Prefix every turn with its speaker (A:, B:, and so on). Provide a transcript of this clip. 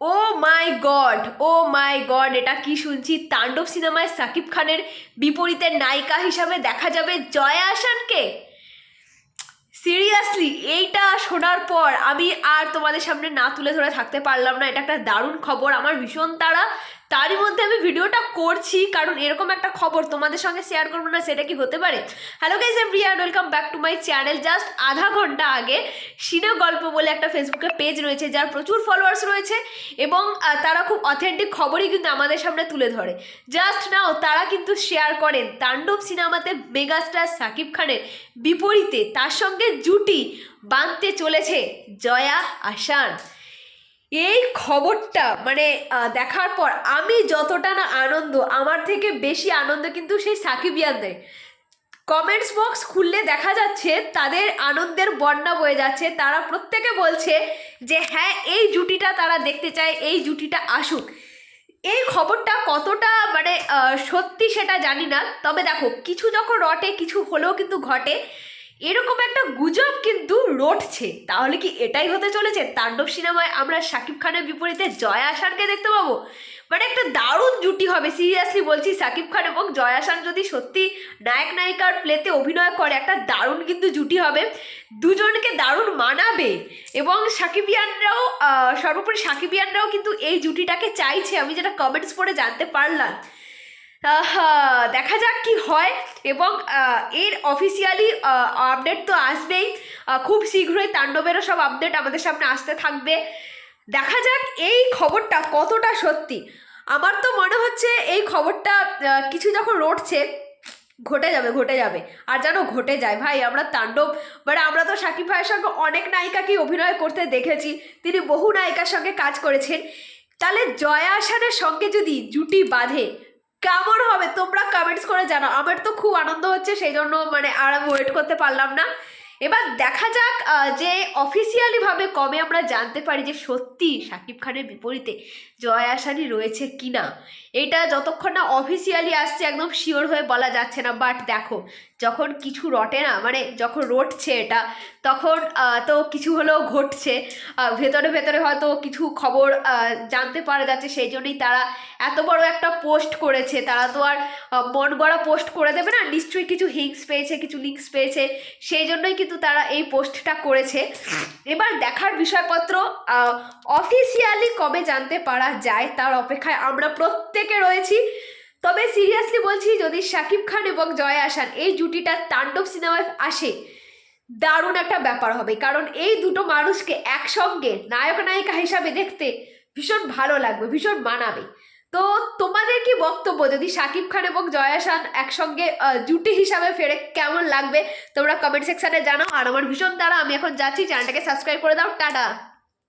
A: ও মাই god, ও মাই god, এটা কি শুনছি? তাণ্ডব সিনেমায় সাকিব খানের বিপরীতে নায়িকা হিসাবে দেখা যাবে জয়া আসানকে? সিরিয়াসলি, এইটা শোনার পর আমি আর তোমাদের সামনে না তুলে ধরে থাকতে পারলাম না, এটা একটা দারুণ খবর, আমার ভীষণ তারা তারই মধ্যে আমি ভিডিওটা করছি, কারণ এরকম একটা খবর তোমাদের সঙ্গে শেয়ার করব না, সেটা কি হতে পারে? Hello guys everyone welcome back to my channel just আধা ঘণ্টা আগে সিনে গল্প বলে একটা ফেসবুকে পেজ রয়েছে, যার প্রচুর ফলোয়ার্স রয়েছে এবং তারা খুব অথেন্টিক খবরই কিন্তু আমাদের সামনে তুলে ধরে। জাস্ট নাও তারা কিন্তু শেয়ার করেন তাণ্ডব সিনেমাতে মেগাস্টার সাকিব খানের বিপরীতে তার সঙ্গে জুটি বাঁধতে চলেছে জয়া আসান। এই খবরটা মানে দেখার পর আমি যতটা না আনন্দ, আমার থেকে বেশি আনন্দ কিন্তু সেই সাকিবিয়ানদের। কমেন্টস বক্স খুললে দেখা যাচ্ছে তাদের আনন্দের বন্যা বয়ে যাচ্ছে। তারা প্রত্যেকে বলছে যে হ্যাঁ এই জুটিটা তারা দেখতে চায়, এই জুটিটা আসুক। এই খবরটা কতটা মানে সত্যি সেটা জানি না। তবে দেখো, কিছু যখন রটে, কিছু হলেও কিন্তু ঘটে। এরকম একটা গুজব কিন্তু রটছে। তাহলে কি এটাই হতে চলেছে? তাণ্ডব সিনেমায় আমরা শাকিব খানের বিপরীতে জয়া আসানকে দেখতে পাবো? মানে একটা দারুণ জুটি হবে। সিরিয়াসলি বলছি, শাকিব খান এবং জয়া আসান যদি সত্যি নায়ক নায়িকার প্লেতে অভিনয় করে, একটা দারুণ কিন্তু জুটি হবে। দুজনকে দারুণ মানাবে এবং সাকিবিয়ানরাও সর্বোপরি সাকিবিয়ানরাও কিন্তু এই জুটিটাকে চাইছে। আমি যেটা কমেন্টস পড়ে জানতে পারলাম। দেখা যাক কি হয়। এবং এর অফিসিয়ালি আপডেট তো আসবেই। খুব শীঘ্রই তাণ্ডবেরও সব আপডেট আমাদের সামনে আসতে থাকবে। দেখা যাক এই খবরটা কতটা সত্যি। আমার তো মনে হচ্ছে এই খবরটা কিছু যখন রটছে, ঘটে যাবে ঘটে যাবে। আর যেন ঘটে যায়। ভাই, আমরা তাণ্ডব মানে আমরা তো সাকিব ভাইয়ের সঙ্গে অনেক নায়িকাকেই অভিনয় করতে দেখেছি। তিনি বহু নায়িকার সঙ্গে কাজ করেছেন। তাহলে জয়া আসানের সঙ্গে যদি জুটি বাঁধে কেমন হবে? তোমরা কমেন্টস করে জানাও। আমার তো খুব আনন্দ হচ্ছে সেই জন্য মানে আর আমি ওয়েট করতে পারলাম না। এবার দেখা যাক যে অফিসিয়ালিভাবে কবে আমরা জানতে পারি যে সত্যি শাকিব খানের বিপরীতে জয় আসানি রয়েছে কি না এটা যতক্ষণ না অফিসিয়ালি আসছে, একদম শিওর হয়ে বলা যাচ্ছে না। বাট দেখো, যখন কিছু রটে না মানে যখন রটছে এটা তখন তো কিছু হলেও ঘটছে। ভেতরে ভেতরে হয়তো কিছু খবর জানতে পারা যাচ্ছে। সেই জন্যই তারা এত বড় একটা পোস্ট করেছে। তারা তো আর মন গড়া পোস্ট করে দেবে না। নিশ্চয়ই কিছু হিংস পেয়েছে, কিছু লিঙ্কস পেয়েছে। সেই জন্যই কিন্তু তারা এই পোস্টটা করেছে। এবার দেখার বিষয়পত্র অফিসিয়ালি কবে জানতে পারা যায় তার অপেক্ষায় আমরা প্রত্যেকে রয়েছি। তবে সিরিয়াসলি বলছি, যদি শাকিব খান এবং জয় আসান এই জুটিটা তাণ্ডব সিনেমায় আসে দারুণ একটা ব্যাপার হবে। কারণ এই দুটো মানুষকে একসঙ্গে নায়ক নায়িকা হিসাবে দেখতে ভীষণ ভালো লাগবে, ভীষণ মানাবে। তো তোমাদের কি বক্তব্য? যদি সাকিব খান এবং জয়া শান একসঙ্গে জুটি হিসাবে ফেরে কেমন লাগবে? তোমরা কমেন্ট সেকশানে জানাও। আর আমার ভীষণ দ্বারা আমি এখন যাচ্ছি। চ্যানেলটাকে সাবস্ক্রাইব করে দাও। টাটা!